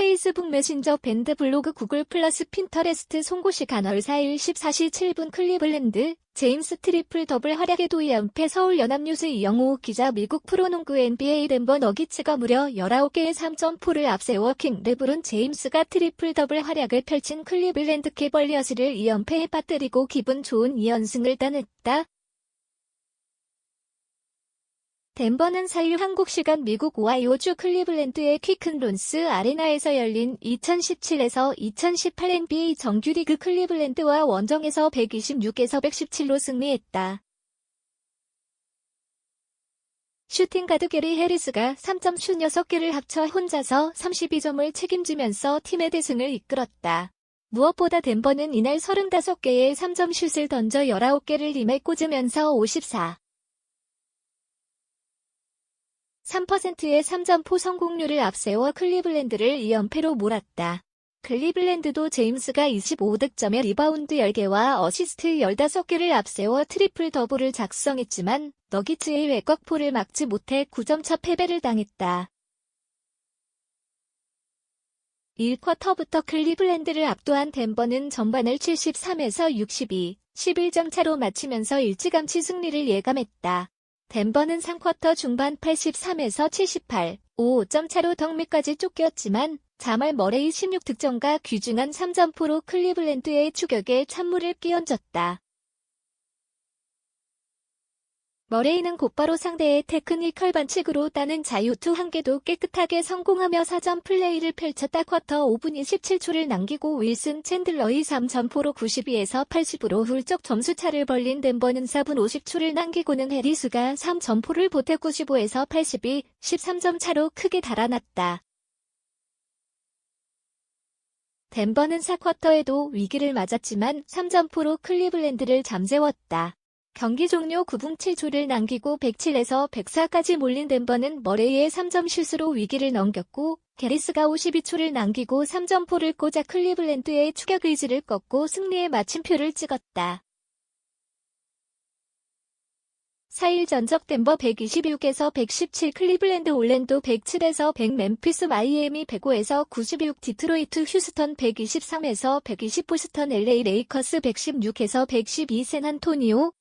페이스북 메신저 밴드 블로그 구글 플러스 핀터레스트 송고시 간월 4일 14시 7분 클리블랜드 제임스 트리플 더블 활약의 도이연패 서울 연합뉴스 이영호 기자 미국 프로농구 NBA 덴버 너기츠가 무려 19개의 3점포를 앞세워 킹 레브론 제임스가 트리플 더블 활약을 펼친 클리블랜드 캐벌리어스를 2연패에 빠뜨리고 기분 좋은 2연승을 따냈다. 덴버는 4일 한국 시간 미국 오하이오주 클리블랜드의 퀴큰 론스 아레나에서 열린 2017에서 2018 NBA 정규리그 클리블랜드와 원정에서 126에서 117로 승리했다. 슈팅 가드 게리 해리스가 3점 슛 6개를 합쳐 혼자서 32점을 책임지면서 팀의 대승을 이끌었다. 무엇보다 덴버는 이날 35개의 3점 슛을 던져 19개를 림에 꽂으면서 54. 3%의 3점포 성공률을 앞세워 클리블랜드를 2연패로 몰았다. 클리블랜드도 제임스가 25득점에 리바운드 10개와 어시스트 15개를 앞세워 트리플 더블을 작성했지만 너기츠의 외곽포를 막지 못해 9점차 패배를 당했다. 1쿼터부터 클리블랜드를 압도한 덴버는 전반을 73에서 62, 11점 차로 마치면서 일찌감치 승리를 예감했다. 덴버는 3쿼터 중반 83에서 78, 5점 차로 덕미까지 쫓겼지만 자말 머레이 16득점과 귀중한 3점포로 클리블랜드의 추격에 찬물을 끼얹었다. 머레이는 곧바로 상대의 테크니컬 반칙으로 따는 자유투 한 개도 깨끗하게 성공하며 4점 플레이를 펼쳤다 쿼터 5분 27초를 남기고 윌슨 챈들러의 3점포로 92에서 80으로 훌쩍 점수차를 벌린 덴버는 4분 50초를 남기고는 해리스가 3점포를 보태 95에서 82, 13점 차로 크게 달아났다. 덴버는 4쿼터에도 위기를 맞았지만 3점포로 클리블랜드를 잠재웠다. 경기 종료 9분 7초를 남기고 107에서 104까지 몰린 덴버는 머레이의 3점 슛으로 위기를 넘겼고 게리스가 52초를 남기고 3점포를 꽂아 클리블랜드의 추격 의지를 꺾고 승리의 마침표를 찍었다. 4일 전적 덴버 126에서 117 클리블랜드 올랜도 107에서 100 멤피스 마이애미 105에서 96 디트로이트 휴스턴 123에서 120 보스턴 LA 레이커스 116에서 112 샌안토니오